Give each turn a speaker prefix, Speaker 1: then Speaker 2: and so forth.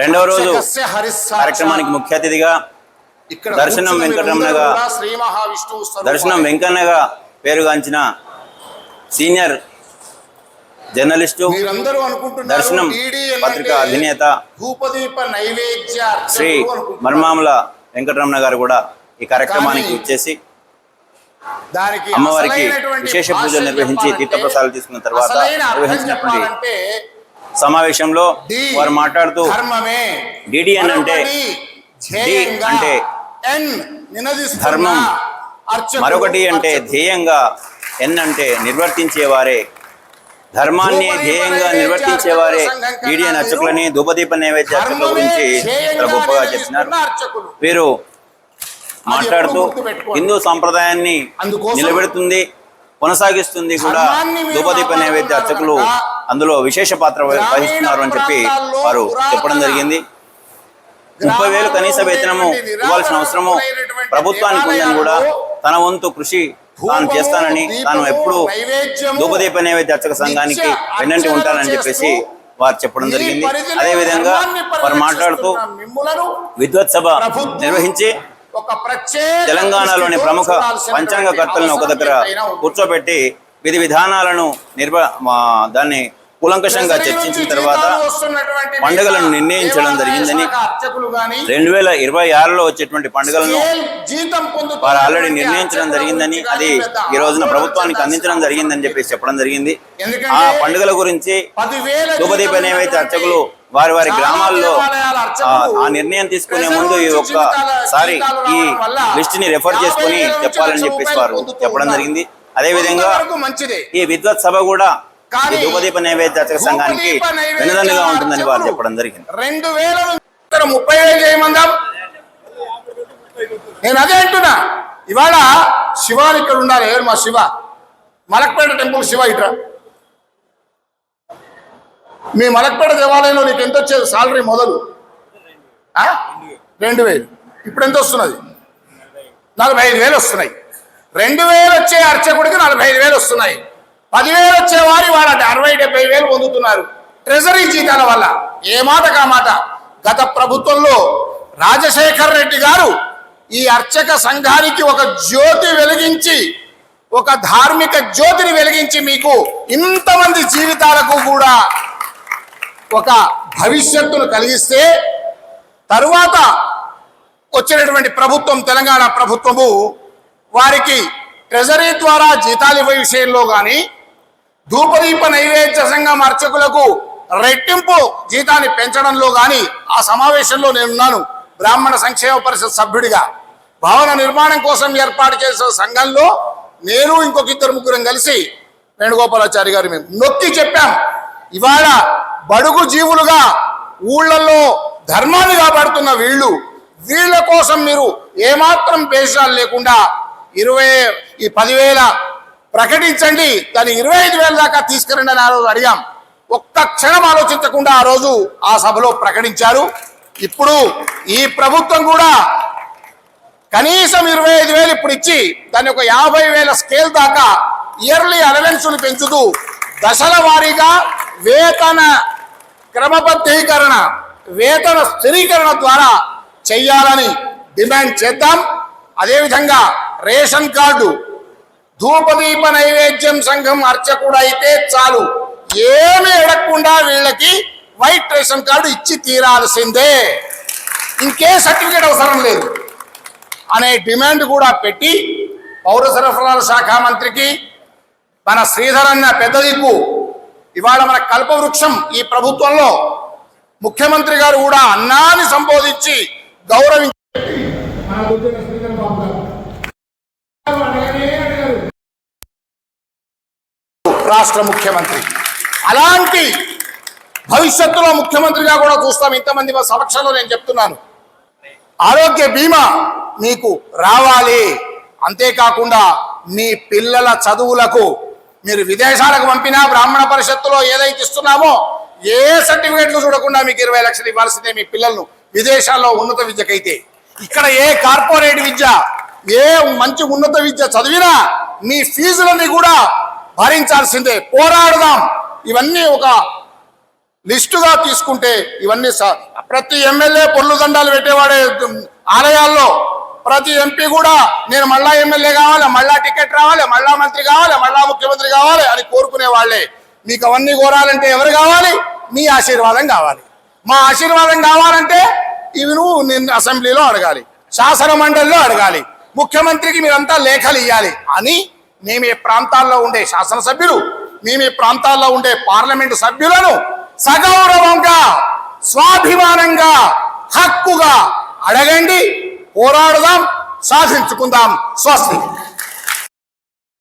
Speaker 1: రెండవ రోజు. కార్యక్రమానికి ముఖ్య అతిథిగా దర్శనం వెంకటరమణగా. దర్శనం వెంకన్నగా పేరుగాంచిన సీనియర్ జర్నలిస్టు దర్శనం పత్రిక అధినేత శ్రీ. మర్మాముల వెంకటరమణ గారు కూడా ఈ కార్యక్రమానికి వచ్చేసి అమ్మవారికి విశేష పూజలు నిర్వహించి తీర్థప్రసాదాలు తీసుకున్న తర్వాత నిర్వహించినటువంటి సమావేశంలో వారు మాట్లాడుతూ డిడిఎన్ అంటే అంటే ధర్మం. మరొకటి అంటే. ధ్యేయంగా ఎన్ అంటే నిర్వర్తించేవారే ధర్మాన్ని ధ్యేయంగా నిర్వర్తించేవారే డిడిఎన్ అర్చకులని ధూపదీప నైవేద్య అర్చకుల గురించి చాలా గొప్పగా చెప్పినారు వీరు మాట్లాడుతూ. హిందూ సాంప్రదాయాన్ని నిలబెడుతుంది కొనసాగిస్తుంది కూడా ధూపదీప నైవేద్య అర్చకులు అందులో విశేష పాత్ర వహిస్తున్నారు అని చెప్పి వారు చెప్పడం జరిగింది ముప్పై వేలు కనీస వేతనము ఇవ్వాల్సిన అవసరము ప్రభుత్వానికి ఉందని కూడా తన వంతు కృషి తాను చేస్తానని తాను ఎప్పుడు ధూపదీప నైవేద్య అర్చక సంఘానికి వెన్నంటి ఉంటానని చెప్పేసి వారు చెప్పడం జరిగింది అదే విధంగా వారు మాట్లాడుతూ విద్వత్ సభ నిర్వహించి తెలంగాణలోని ప్రముఖ పంచాంగకర్తలను ఒక దగ్గర. కూర్చోబెట్టి విధి విధానాలను నిర్వ దాన్ని కూలంకషంగా చర్చించిన తర్వాత పండుగలను నిర్ణయించడం జరిగిందని రెండు వేల ఇరవై ఆరులో వచ్చేటువంటి పండుగలను వారు ఆల్రెడీ నిర్ణయించడం జరిగిందని అది ఈ రోజున ప్రభుత్వానికి అందించడం జరిగిందని చెప్పేసి చెప్పడం జరిగింది. ఆ పండుగల గురించి ధూపదీప నైవేద్య అర్చకులు వారి వారి గ్రామాల్లో ఆ- ఆ నిర్ణయం తీసుకునే ముందు ఈ ఒక్కసారి ఈ లిస్ట్ని రెఫర్ చేసుకుని చెప్పాలని చెప్పేసి వారు చెప్పడం జరిగింది. అదే విధంగా
Speaker 2: మంచిదే.
Speaker 1: ఈ విద్వత్ సభ కూడా ఈ ధూపదీప నైవేద్య సంఘానికి వెన్నుదన్నుగా ఉంటుందని వారు చెప్పడం జరిగింది.
Speaker 2: రెండు వేల ముప్పై వేలు చేయమందాం నేను అదే అంటున్నా. ఇవాళ శివాని ఇక్కడ ఉండాలి. ఎవరు మా శివ? మలక్పేట టెంపుల్ శివ ఇట్రా. మీ మలక్పేట దేవాలయంలో నీకు ఎంత వచ్చేది? సాలరీ మొదలు? రెండు వేలు. ఇప్పుడు ఎంత వస్తున్నది? నలభై ఐదు వేలు వస్తున్నాయి. రెండు వేలు వచ్చే అర్చకుడికి నలభై ఐదు వేలు వస్తున్నాయి. పదివేలు వచ్చే వారి వాళ్ళ అరవై డెబ్బై వేలు పొందుతున్నారు. ట్రెజరీ జీతాల వల్ల. ఏ మాట కా మాట? గత ప్రభుత్వంలో రాజశేఖర్ రెడ్డి గారు ఈ అర్చక సంఘానికి ఒక జ్యోతి వెలిగించి ఒక ధార్మిక జ్యోతిని వెలిగించి మీకు ఇంతమంది జీవితాలకు కూడా ఒక భవిష్యత్తును కలిగిస్తే తరువాత వచ్చినటువంటి ప్రభుత్వం తెలంగాణ ప్రభుత్వము వారికి ట్రెజరీ ద్వారా జీతాలు ఇవ్వే విషయంలో కానీ ధూపదీప నైవేద్య సంఘం అర్చకులకు రెట్టింపు జీతాన్ని పెంచడంలో కానీ ఆ సమావేశంలో నేనున్నాను. బ్రాహ్మణ సంక్షేమ పరిషత్ సభ్యుడిగా. భవన నిర్మాణం కోసం ఏర్పాటు చేసిన సంఘంలో నేను ఇంకొక ఇద్దరు ముగ్గురం కలిసి వేణుగోపాలాచారి గారు మేము నొక్కి చెప్పాం. ఇవాళ బడుగు జీవులుగా ఊళ్ళల్లో ధర్మాన్ని కాపాడుతున్న వీళ్ళు వీళ్ళ కోసం మీరు ఏమాత్రం పేషాలు లేకుండా ఇరవై ఈ పదివేల ప్రకటించండి. దాన్ని ఇరవై ఐదు వేల దాకా తీసుకురండి అని ఆ రోజు అడిగాం. ఒక్క క్షణం ఆలోచించకుండా ఆ రోజు ఆ సభలో ప్రకటించారు. ఇప్పుడు ఈ ప్రభుత్వం కూడా కనీసం ఇరవై ఐదు వేలు ఇప్పుడు ఇచ్చి దాన్ని ఒక యాభై వేల స్కేల్ దాకా ఇయర్లీ అలవెన్సులు పెంచుతూ దశల వారీగా వేతన క్రమబద్ధీకరణ వేతన స్థిరీకరణ ద్వారా చెయ్యాలని డిమాండ్ చేద్దాం. అదేవిధంగా రేషన్ కార్డు ధూపదీప నైవేద్యం సంఘం అర్చకుడు అయితే చాలు. ఏమి ఎడకుండా వీళ్ళకి వైట్ రేషన్ కార్డు ఇచ్చి తీరాల్సిందే. ఇంకే సర్టిఫికేట్ అవసరం లేదు. అనే డిమాండ్ కూడా పెట్టి పౌర సరఫరాల శాఖ మంత్రికి మన శ్రీధరన్న పెద్ద దిక్కు ఇవాళ మన కల్పవృక్షం ఈ ప్రభుత్వంలో ముఖ్యమంత్రి గారు కూడా అన్నాన్ని సంబోధించి గౌరవించి రాష్ట్ర ముఖ్యమంత్రి. అలాంటి భవిష్యత్తులో ముఖ్యమంత్రిగా కూడా చూస్తాం. ఇంతమంది మా సమక్షంలో నేను చెప్తున్నాను. ఆరోగ్య బీమా మీకు రావాలి. అంతేకాకుండా మీ పిల్లల చదువులకు మీరు విదేశాలకు పంపినా బ్రాహ్మణ పరిషత్తులో ఏదైతే ఇస్తున్నామో ఏ సర్టిఫికేట్లు చూడకుండా మీకు ఇరవై లక్షలు ఇవ్వాల్సిందే మీ పిల్లలను విదేశాల్లో ఉన్నత విద్యకైతే. ఇక్కడ ఏ కార్పొరేట్ విద్య ఏ మంచి ఉన్నత విద్య చదివినా మీ ఫీజులని కూడా భరించాల్సిందే. పోరాడుదాం. ఇవన్నీ ఒక లిస్టుగా తీసుకుంటే ఇవన్నీ స- ప్రతి ఎమ్మెల్యే పొల్లు దండాలు పెట్టేవాడే ఆలయాల్లో. ప్రతి ఎంపీ కూడా నేను మళ్ళా ఎమ్మెల్యే కావాలి మళ్ళా టికెట్ రావాలి మళ్ళా మంత్రి కావాలి మళ్ళా ముఖ్యమంత్రి కావాలి అని కోరుకునే వాళ్ళే మీకు అవన్నీ కోరాలంటే ఎవరు కావాలి? మీ ఆశీర్వాదం కావాలి. మా ఆశీర్వాదం కావాలంటే ఇవి నువ్వు నేను అసెంబ్లీలో అడగాలి శాసన మండలిలో అడగాలి ముఖ్యమంత్రికి మీరంతా లేఖలు ఇవ్వాలి అని మేము ఈ ప్రాంతాల్లో ఉండే శాసనసభ్యులు మేము ఈ ప్రాంతాల్లో ఉండే పార్లమెంటు సభ్యులను సగౌరవంగా స్వాభిమానంగా హక్కుగా అడగండి పోరాడదాం సాధించుకుందాం. స్వస్తి.